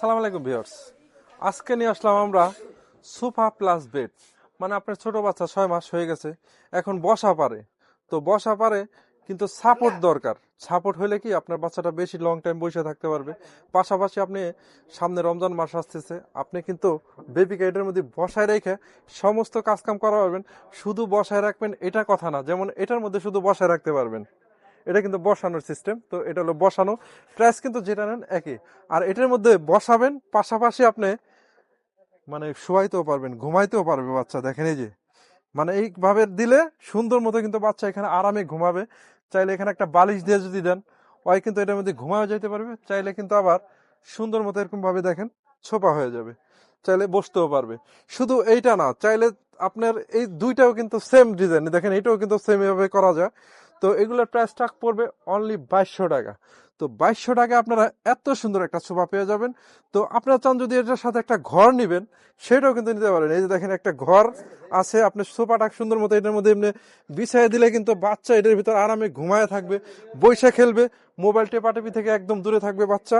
সালাম আলাইকুম, ভিউয়ার্স। আজকে নিয়ে আসলাম আমরা সোফা প্লাস বেড। মানে আপনার ছোট বাচ্চা ছয় মাস হয়ে গেছে, এখন বসা পারে। তো বসা পারে, কিন্তু সাপোর্ট দরকার। সাপোর্ট হলে কি আপনার বাচ্চাটা বেশি লং টাইম বসে থাকতে পারবে? পাশাপাশি আপনি সামনে রমজান মাস আসতেছে, আপনি কিন্তু বেবি গাইডের মধ্যে বসায় রেখে সমস্ত কাজকাম করা পারবেন। শুধু বসায় রাখবেন, এটা কথা না। যেমন এটার মধ্যে শুধু বসায় রাখতে পারবেন। এটা কিন্তু বসানোর সিস্টেম তো এটা হলো বসানো। প্রাইস কিন্তু যেটা নেন একই। আর এটার মধ্যে বসাবেন, পাশাপাশি আপনি মানে শোয়াইতেও পারবেন, ঘুমাইতেও পারবে বাচ্চা, দেখেন এই যে। মানে এইভাবে দিলে সুন্দর মতো কিন্তু বাচ্চা এখানে আরামে ঘুমাবে। চাইলে এখানে একটা বালিশ দিয়ে যদি দেন, ওই কিন্তু এটার মধ্যে ঘুমাও যেতে পারবে। চাইলে কিন্তু আবার সুন্দর মতো এরকম ভাবে দেখেন ছোপা হয়ে যাবে। চাইলে বসতেও পারবে। শুধু এইটা না, চাইলে আপনার এই দুইটাও কিন্তু সেম ডিজাইন দেখেন এটাও কিন্তু সেম এভাবে করা যায়। তো এগুলোর প্রাইসটা পড়বে অনলি বাইশশো টাকা। তো বাইশশো টাকা আপনারা এত সুন্দর একটা সোফা পেয়ে যাবেন। তো আপনারা চান যদি এটার সাথে একটা ঘর নিবেন, সেটাও কিন্তু নিতে পারেন। এই যে দেখেন একটা ঘর আছে, আপনি সোফাটা সুন্দর মতো এটার মধ্যে এমনি বিছাই দিলে কিন্তু বাচ্চা এটার ভিতর আরামে ঘুমায় থাকবে বৈশা খেলবে, মোবাইল টেপাটেপি থেকে একদম দূরে থাকবে বাচ্চা।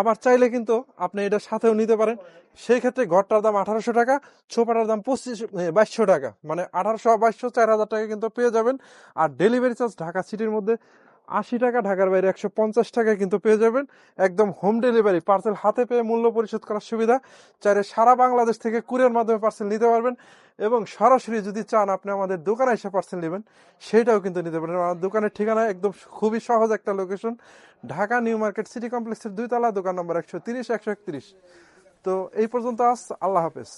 আবার চাইলে কিন্তু আপনি এটা সাথেও নিতে পারেন। সেই ক্ষেত্রে ঘরটার দাম আঠারোশো টাকা, ছোপাটার দাম পঁচিশ বাইশশো টাকা। মানে আঠারোশো বাইশশো, চার হাজার টাকা কিন্তু পেয়ে যাবেন। আর ডেলিভারি চার্জ ঢাকা সিটির মধ্যে আশি টাকা, ঢাকার বাইরে একশো পঞ্চাশ টাকায় কিন্তু পেয়ে যাবেন। একদম হোম ডেলিভারি পার্সেল হাতে পেয়ে মূল্য পরিশোধ করার সুবিধা। চাইলে সারা বাংলাদেশ থেকে কুরিয়ার মাধ্যমে পার্সেল নিতে পারবেন এবং সরাসরি যদি চান আপনি আমাদের দোকানে এসে পার্সেল নেবেন সেটাও কিন্তু নিতে পারেন আমার দোকানের ঠিকানা একদম খুবই সহজ একটা location Dhaka new market city কমপ্লেক্সের দুইতলা, দোকান নম্বর একশো তিরিশ, একশো একত্রিশ। তো এই পর্যন্ত আস, আল্লাহ হাফেজ।